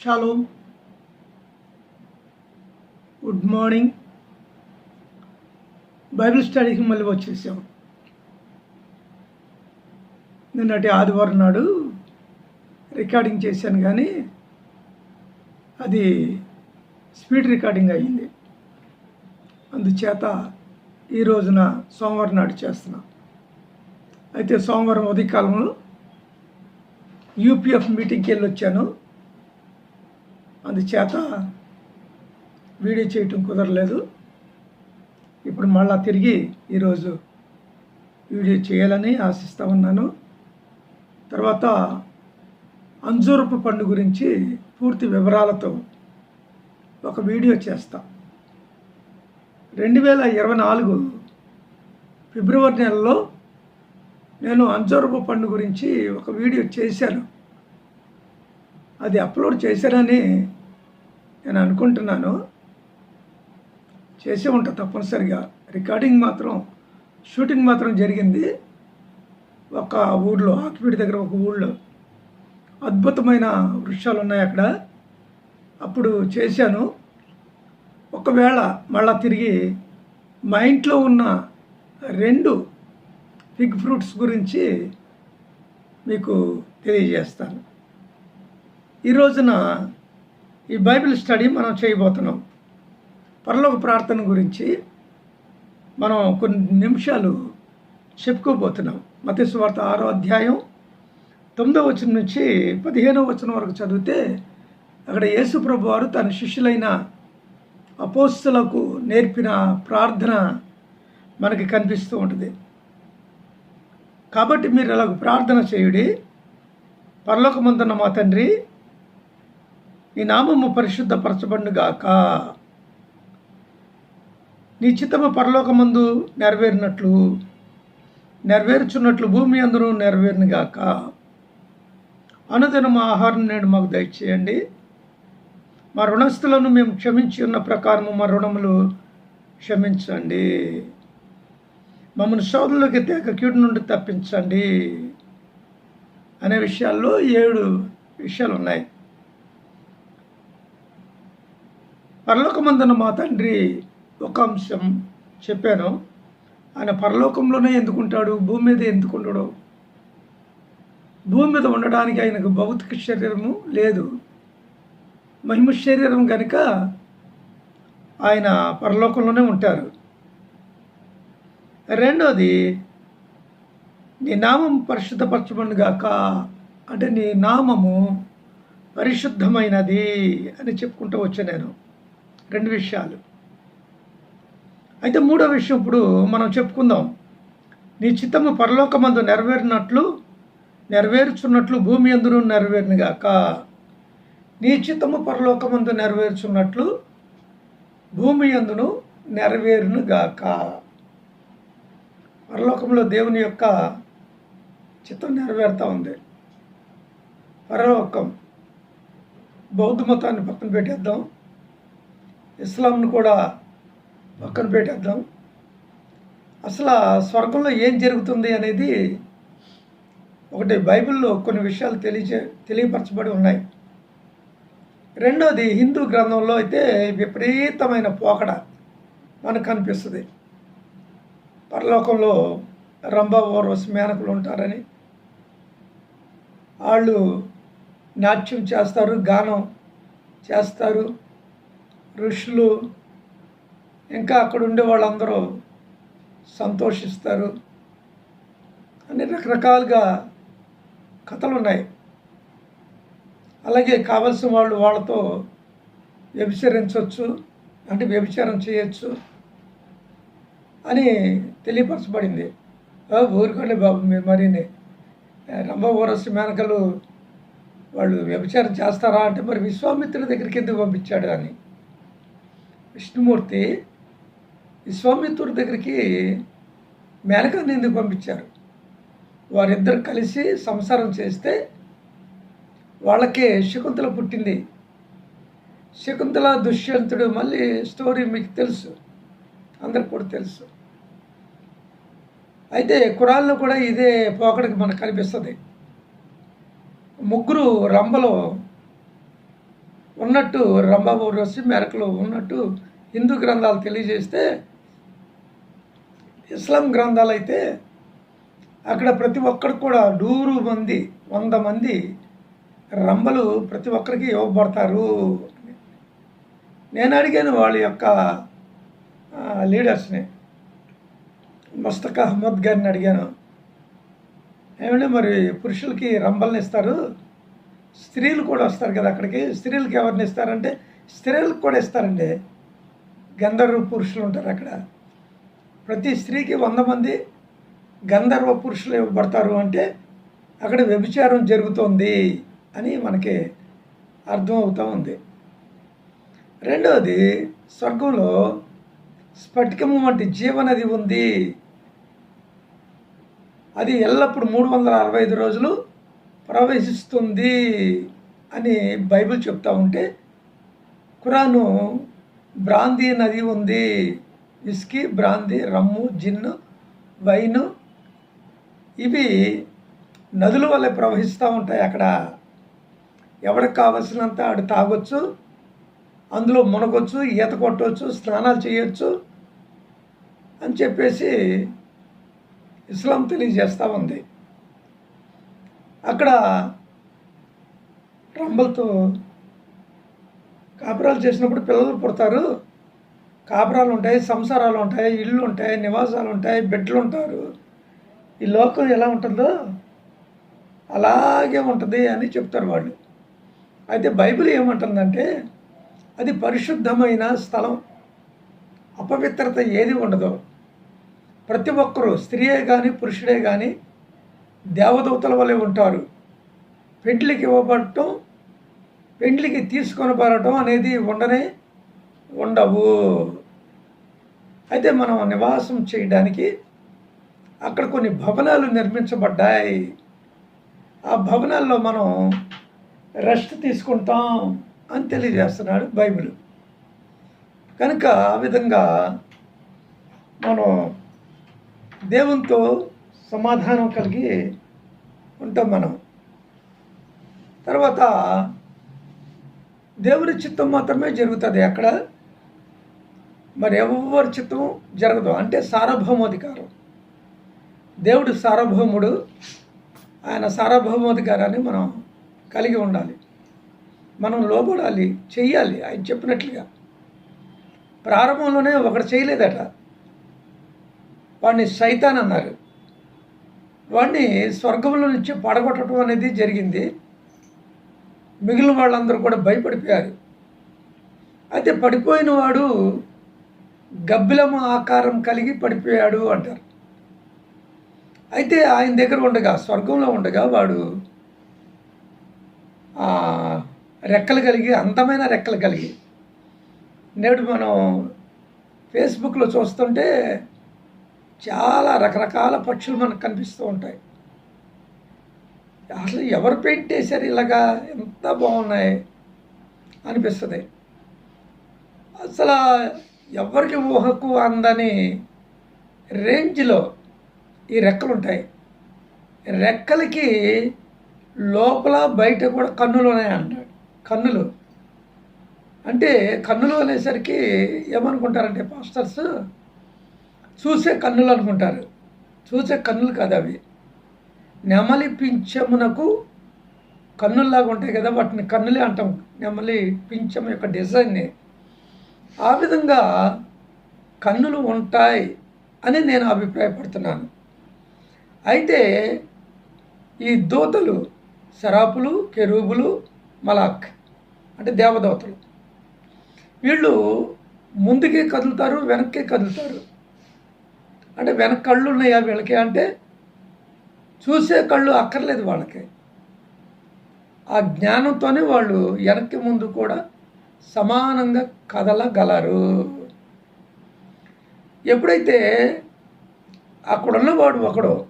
Shalom good morning Bible స్టడీకి మళ్ళీ వచ్చేసాం. నిన్నటి ఆదివారం నాడు రికార్డింగ్ చేశాను కానీ అది స్పీడ్ రికార్డింగ్ అయ్యింది. అందుచేత ఈ రోజున సోమవారం నాడు చేస్తున్నా. అయితే సోమవారం ఉదయకాలంలో యూపీఎఫ్ మీటింగ్కి వెళ్ళి వచ్చాను అందుచేత వీడియో చేయటం కుదరలేదు. ఇప్పుడు మళ్ళా తిరిగి ఈరోజు వీడియో చేయాలని ఆశిస్తూ ఉన్నాను. తర్వాత అంజూరపు పండు గురించి పూర్తి వివరాలతో ఒక వీడియో చేస్తా. రెండు వేల ఇరవై నాలుగు ఫిబ్రవరి నెలలో నేను అంజూరపు పండు గురించి ఒక వీడియో చేశాను. అది అప్లోడ్ చేశారని నేను అనుకుంటున్నాను. చేసే ఉంటా తప్పనిసరిగా. రికార్డింగ్ మాత్రం షూటింగ్ మాత్రం జరిగింది. ఒక ఊళ్ళో ఆకిపీడి దగ్గర ఒక ఊళ్ళో అద్భుతమైన వృక్షాలు ఉన్నాయి అక్కడ. అప్పుడు చేశాను. ఒకవేళ మళ్ళా తిరిగి మా ఇంట్లో ఉన్న రెండు ఫిగ్ ఫ్రూట్స్ గురించి మీకు తెలియజేస్తాను. ఈ రోజున ఈ బైబిల్ స్టడీ మనం చేయబోతున్నాం. పరలోక ప్రార్థన గురించి మనం కొన్ని నిమిషాలు చెప్పుకోబోతున్నాం. మతేశ్వార్త ఆరో అధ్యాయం తొమ్మిదో వచనం నుంచి పదిహేనో వచనం వరకు చదివితే అక్కడ యేసుప్రభు వారు తన శిష్యులైన అపోస్తులకు నేర్పిన ప్రార్థన మనకి కనిపిస్తూ ఉంటుంది. కాబట్టి మీరు అలాగ ప్రార్థన చేయుడి. పరలోకమందున్న మా తండ్రి నీ నామము పరిశుద్ధపరచబడుగాక నీ చిత్తము పరలోకమందు నెరవేరినట్లు నెరవేర్చున్నట్లు భూమి అందరూ నెరవేరునుగాక. మా ఆహారం నేడు మాకు దయచేయండి. మా రుణస్థులను మేము క్షమించి ఉన్న ప్రకారము మా రుణములు క్షమించండి. మమ్మల్ని సోదరులకి తేక కీడు నుండి తప్పించండి. అనే విషయాల్లో ఏడు విషయాలు ఉన్నాయి పరలోకమందున మా తండ్రి ఒక అంశం చెప్పాను. ఆయన పరలోకంలోనే ఎందుకుంటాడు? భూమి మీద ఎందుకు ఉండడు భూమి మీద ఉండడానికి ఆయనకు భౌతిక శరీరము లేదు. మహిమ శరీరం కనుక ఆయన పరలోకంలోనే ఉంటారు. రెండోది నీ నామం పరిశుద్ధపరచబడి గాక అంటే నీ నామము పరిశుద్ధమైనది అని చెప్పుకుంటూ వచ్చాను నేను. రెండు విషయాలు. అయితే మూడో విషయం ఇప్పుడు మనం చెప్పుకుందాం. నీ చిత్తము పరలోకమందు నెరవేరినట్లు నెరవేర్చున్నట్లు భూమి అందును నెరవేరినగాక. నీ చిత్తము పరలోకమందు నెరవేర్చున్నట్లు భూమి అందును నెరవేరునుగాక. పరలోకంలో దేవుని యొక్క చిత్తం నెరవేరుతూ ఉంది. పరలోకం బౌద్ధ మతాన్ని పక్కన పెట్టేద్దాం. ఇస్లాంను కూడా పక్కన పెట్టేద్దాం. అసలు స్వర్గంలో ఏం జరుగుతుంది అనేది ఒకటి బైబిల్లో కొన్ని విషయాలు తెలియచే తెలియపరచబడి ఉన్నాయి. రెండోది హిందూ గ్రంథంలో అయితే విపరీతమైన పోకడ మనకు కనిపిస్తుంది. పరలోకంలో రంభ మేనకులు ఉంటారని. వాళ్ళు నాట్యం చేస్తారు గానం చేస్తారు. ఋషులు ఇంకా అక్కడ ఉండే వాళ్ళందరూ సంతోషిస్తారు. అన్ని రకరకాలుగా కథలు ఉన్నాయి. అలాగే కావలసిన వాళ్ళు వాళ్ళతో వ్యభిచరించవచ్చు అంటే వ్యభిచారం చేయొచ్చు అని తెలియపరచబడింది. ఊరుకోండి బాబు మీరు మరి రంభ ఊరసి మేనకలు వాళ్ళు వ్యభిచారం చేస్తారా అంటే మరి విశ్వామిత్రుడి దగ్గరికి ఎందుకు పంపించాడు అని. విష్ణుమూర్తి విశ్వామిత్రుడి దగ్గరికి మేనకని ఎందుకు పంపించారు? వారిద్దరు కలిసి సంసారం చేస్తే వాళ్ళకే శకుంతల పుట్టింది. శకుంతల దుష్యంతుడు మళ్ళీ స్టోరీ మీకు తెలుసు. అందరికి కూడా తెలుసు. అయితే కురాల్లో కూడా ఇదే పోకడికి మనకు కనిపిస్తుంది. ముగ్గురు రంబలో ఉన్నట్టు రంబాబు రసి మేరకులో ఉన్నట్టు హిందూ గ్రంథాలు తెలియజేస్తే ఇస్లాం గ్రంథాలు అయితే అక్కడ ప్రతి ఒక్కరికి కూడా నూరు మంది వంద మంది రంబలు ప్రతి ఒక్కరికి ఇవ్వబడతారు. నేను అడిగాను వాళ్ళ యొక్క లీడర్స్ని. ముస్తక్ అహ్మద్ గారిని అడిగాను. ఏమంటే మరి పురుషులకి రంబల్ని ఇస్తారు? స్త్రీలు కూడా వస్తారు కదా అక్కడికి. స్త్రీలకు ఎవరిని ఇస్తారంటే స్త్రీలకు కూడా ఇస్తారండి. గంధర్వ పురుషులు ఉంటారు అక్కడ. ప్రతి స్త్రీకి వంద మంది గంధర్వ పురుషులు ఇవ్వబడతారు అంటే అక్కడ వ్యభిచారం జరుగుతోంది అని మనకి అర్థం అవుతూ ఉంది. రెండవది స్వర్గంలో స్ఫటికము వంటి జీవనది ఉంది. అది ఎల్లప్పుడు మూడు వందల అరవై ఐదు రోజులు ప్రవేశిస్తుంది అని బైబిల్ చెప్తా ఉంటే ఖురాను బ్రాందీ నది ఉంది whisky brandy rum gin wine ఇవి నదుల వల్ల ప్రవహిస్తూ ఉంటాయి అక్కడ. ఎవరికి కావలసినంత ఆడు తాగొచ్చు అందులో మునగొచ్చు ఈత కొట్టవచ్చు స్నానాలు చేయొచ్చు అని చెప్పేసి ఇస్లాం తెలియజేస్తూ ఉంది. అక్కడ రంబలతో కాపురాలు చేసినప్పుడు పిల్లలు పుడతారు. కాపురాలు ఉంటాయి సంసారాలు ఉంటాయి ఇళ్ళు ఉంటాయి నివాసాలు ఉంటాయి బిడ్డలు ఉంటారు. ఈ లోకం ఎలా ఉంటుందో అలాగే ఉంటుంది అని చెప్తారు వాళ్ళు. అయితే బైబిల్ ఏమంటుందంటే అది పరిశుద్ధమైన స్థలం. అపవిత్రత ఏది ఉండదు. ప్రతి ఒక్కరూ స్త్రీయే కానీ పురుషుడే కానీ దేవదూతల వలె ఉంటారు. పెండ్లికి ఇవ్వబడటం పెండ్లికి తీసుకొని పడటం అనేది ఉండనే ఉండవు. అయితే మనం నివాసం చేయడానికి అక్కడ కొన్ని భవనాలు నిర్మించబడ్డాయి. ఆ భవనాల్లో మనం రెస్ట్ తీసుకుంటాం అని తెలియజేస్తున్నాడు బైబిల్. కనుక ఆ విధంగా మనం దేవునితో సమాధానం కలిగి ఉంటాం మనం. తర్వాత దేవుని చిత్తం మాత్రమే జరుగుతుంది. అక్కడ మరి ఎవరి చిత్తం జరగదు. అంటే సార్వభౌమాధికారం. దేవుడు సార్వభౌముడు. ఆయన సార్వభౌమాధికారాన్ని మనం కలిగి ఉండాలి. మనం లోబడాలి చెయ్యాలి. ఆయన చెప్పినట్లుగా. ప్రారంభంలోనే ఒకడు చేయలేదట. వాడిని సైతాన్ అన్నారు. వాడిని స్వర్గంలో నుంచి పడగొట్టడం అనేది జరిగింది. మిగిలిన వాళ్ళందరూ కూడా భయపడిపోయారు. అయితే పడిపోయిన వాడు గబ్బిలము ఆకారం కలిగి పడిపోయాడు అంటారు. అయితే ఆయన దగ్గర ఉండగా స్వర్గంలో ఉండగా వాడు రెక్కలు కలిగి అందమైన రెక్కలు కలిగి నేడు మనం ఫేస్బుక్లో చూస్తుంటే చాలా రకరకాల పక్షులు మనకు కనిపిస్తూ ఉంటాయి. అసలు ఎవరు పెయింట్ వేశారు ఇలాగా? ఎంత బాగున్నాయి అనిపిస్తుంది. అసలు ఎవరికి ఊహకు అందని రేంజ్లో ఈ రెక్కలు ఉంటాయి. రెక్కలకి లోపల బయట కూడా కన్నులు ఉన్నాయి అంటాడు కన్నులు. అంటే కన్నులు అనేసరికి ఏమనుకుంటారంటే పాస్టర్స్ చూసే కన్నులు అనుకుంటారు. చూసే కన్నులు కాదు అవి. నెమలి పింఛమునకు కన్నుల్లాగా ఉంటాయి కదా వాటిని కన్నులే అంటాం. నెమలి పింఛం యొక్క డిజైన్ని. ఆ విధంగా కన్నులు ఉంటాయి అని నేను అభిప్రాయపడుతున్నాను. అయితే ఈ దూతలు శరాపులు కెరూబులు మలాక్ అంటే దేవదూతలు. వీళ్ళు ముందుకే కదులుతారు వెనక్కి కదులుతారు. అంటే వెనక కళ్ళు ఉన్నాయా వీళ్ళకి? అంటే చూసే కళ్ళు అక్కర్లేదు వాళ్ళకి. ఆ జ్ఞానంతోనే వాళ్ళు వెనక్కి ముందు కూడా సమానంగా కదలగలరు. ఎప్పుడైతే అక్కడున్నవాడు ఒకడు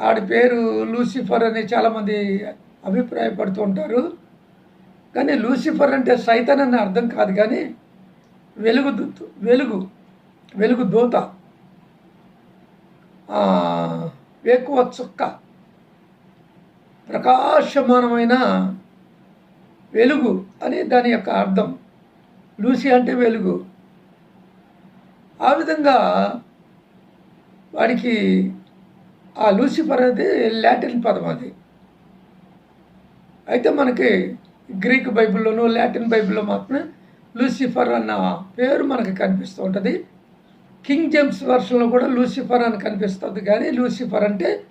ఆడి పేరు లూసిఫర్ అని చాలామంది అభిప్రాయపడుతూ ఉంటారు. కానీ లూసిఫర్ అంటే సైతన్ అని అర్థం కాదు కానీ వెలుగు వెలుగు వెలుగు దూత. వేకువ చుక్క ప్రకాశమానమైన వెలుగు అని దాని యొక్క అర్థం. లూసి అంటే వెలుగు. ఆ విధంగా వాడికి ఆ లూసిఫర్ అనేది లాటిన్ పదం అది. అయితే మనకి గ్రీక్ బైబిల్లోనూ లాటిన్ బైబిల్లో మాత్రమే లూసిఫర్ అన్న పేరు మనకి కనిపిస్తూ ఉంటుంది. కింగ్ జేమ్స్ వర్షన్లో కూడా లూసిఫర్ అని కనిపిస్తుంది. కానీ లూసిఫర్ అంటే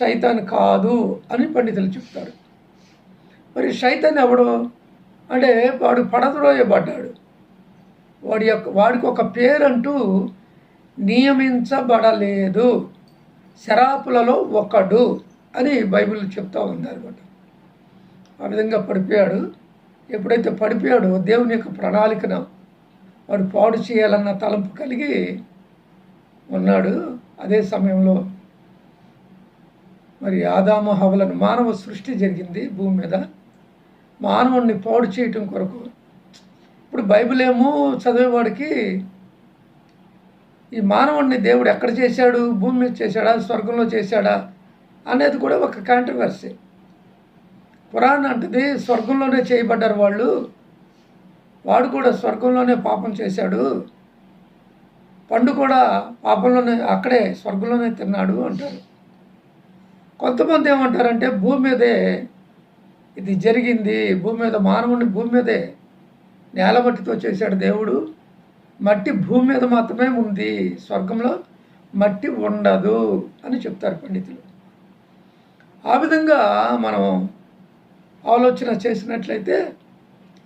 సైతాన్ కాదు అని పండితులు చెప్తారు. మరి సైతాన్ ఎవడు? అంటే వాడు పడద్రోయబడ్డాడు. వాడి యొక్క వాడికి ఒక పేరంటూ నియమించబడలేదు. శరాపులలో ఒకడు అని బైబిల్ చెప్తా ఉందన్నమాట. ఆ విధంగా పడిపోయాడు. ఎప్పుడైతే పడిపోయాడో దేవుని యొక్క ప్రణాళికను వాడు పాడు చేయాలన్న తలంపు కలిగి ఉన్నాడు. అదే సమయంలో మరి ఆదాము హవలను మానవ సృష్టి జరిగింది భూమి మీద. మానవుడిని పాడు చేయటం కొరకు. ఇప్పుడు బైబిల్ ఏమో చదివేవాడికి ఈ మానవుడిని దేవుడు ఎక్కడ చేశాడు? భూమి మీద చేశాడా? స్వర్గంలో చేశాడా? అనేది కూడా ఒక కాంట్రవర్సీ పురాణ అంటది స్వర్గంలోనే చేయబడ్డారు వాళ్ళు. వాడు కూడా స్వర్గంలోనే పాపం చేశాడు. పండు కూడా పాపంలోనే అక్కడే స్వర్గంలోనే తిన్నాడు అంటారు. కొంతమంది ఏమంటారంటే భూమి మీదే ఇది జరిగింది భూమి మీద మానవుని భూమి మీదే నేల మట్టితో చేశాడు దేవుడు. మట్టి భూమి మీద మాత్రమే ఉంది స్వర్గంలో మట్టి ఉండదు అని చెప్తారు పండితులు. ఆ విధంగా మనం ఆలోచన చేసినట్లయితే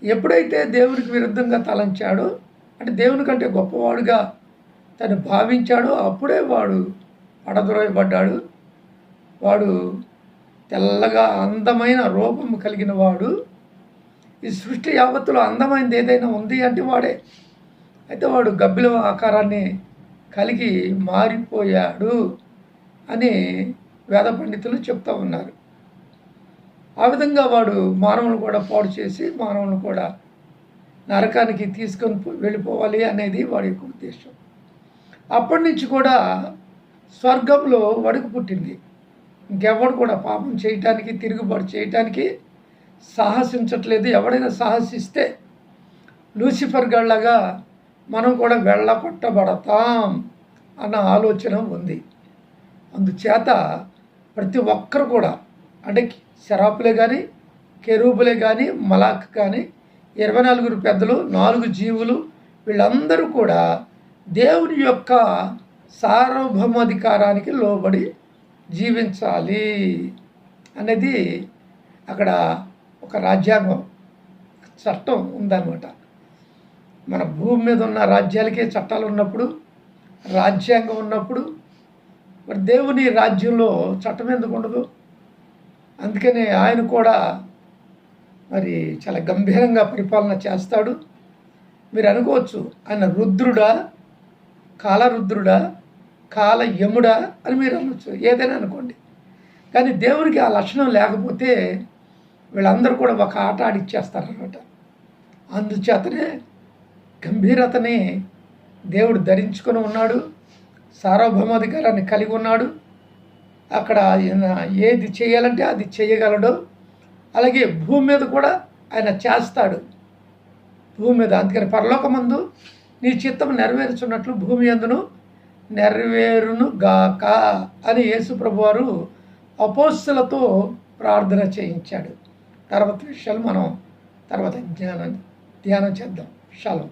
ఎప్పుడైతే దేవుడికి విరుద్ధంగా తలంచాడో అంటే దేవుని కంటే గొప్పవాడుగా తను భావించాడో అప్పుడే వాడు పడద్రోయబడ్డాడు. వాడు తెల్లగా అందమైన రూపం కలిగిన వాడు. ఈ సృష్టి యావత్తులో అందమైనది ఏదైనా ఉంది అంటే వాడే. అయితే వాడు గబ్బిల ఆకారాన్ని కలిగి మారిపోయాడు అని వేద పండితులు చెప్తా ఉన్నారు. ఆ విధంగా వాడు మానవుని కూడా పాడు చేసి మానవుని కూడా నరకానికి తీసుకొని పో- వెళ్ళిపోవాలి అనేది వాడి యొక్క ఉద్దేశం. అప్పటి నుంచి కూడా స్వర్గంలో వడుకు పుట్టింది. ఇంకెవడు కూడా పాపం చేయటానికి తిరుగుబాటు చేయటానికి సాహసించట్లేదు. ఎవడైనా సాహసిస్తే లూసిఫర్ గళ్ళగా మనం కూడా వెళ్ళగొట్టబడతాం అన్న ఆలోచన ఉంది. అందుచేత ప్రతి ఒక్కరు కూడా అంటే శరాపులే కానీ కెరూపులే కానీ మలాక్ కానీ ఇరవై నలుగురు పెద్దలు నాలుగు జీవులు వీళ్ళందరూ కూడా దేవుని యొక్క సార్వభౌమాధికారానికి లోబడి జీవించాలి అనేది అక్కడ ఒక రాజ్యాంగం చట్టం ఉందన్నమాట. మన భూమి మీద ఉన్న రాజ్యాలకే చట్టాలు ఉన్నప్పుడు రాజ్యాంగం ఉన్నప్పుడు మరి దేవుని రాజ్యంలో చట్టం ఎందుకు ఉండదు? అందుకనే ఆయన కూడా మరి చాలా గంభీరంగా పరిపాలన చేస్తాడు. మీరు అనుకోవచ్చు ఆయన రుద్రుడా కాలరుద్రుడా కాల యముడా అని మీరు అనొచ్చు ఏదైనా అనుకోండి. కానీ దేవునికి ఆ లక్షణం లేకపోతే వీళ్ళందరూ కూడా ఒక ఆట ఆడిచ్చేస్తారనమాట అందుచేతనే గంభీరతని దేవుడు ధరించుకొని ఉన్నాడు సార్వభౌమాధికారాన్ని కలిగి ఉన్నాడు. అక్కడ ఆయన ఏది చేయాలంటే అది చేయగలడు. అలాగే భూమి మీద కూడా ఆయన చేస్తాడు. భూమి మీద అందుకని పరలోకమందు నీ చిత్తం నెరవేర్చున్నట్లు భూమి అందును నెరవేరును గాక అని యేసుప్రభు వారు అపోస్తులతో ప్రార్థన చేయించాడు. తర్వాత విషయాలు మనం తర్వాత జ్ఞానం ధ్యానం చేద్దాం. షాలం.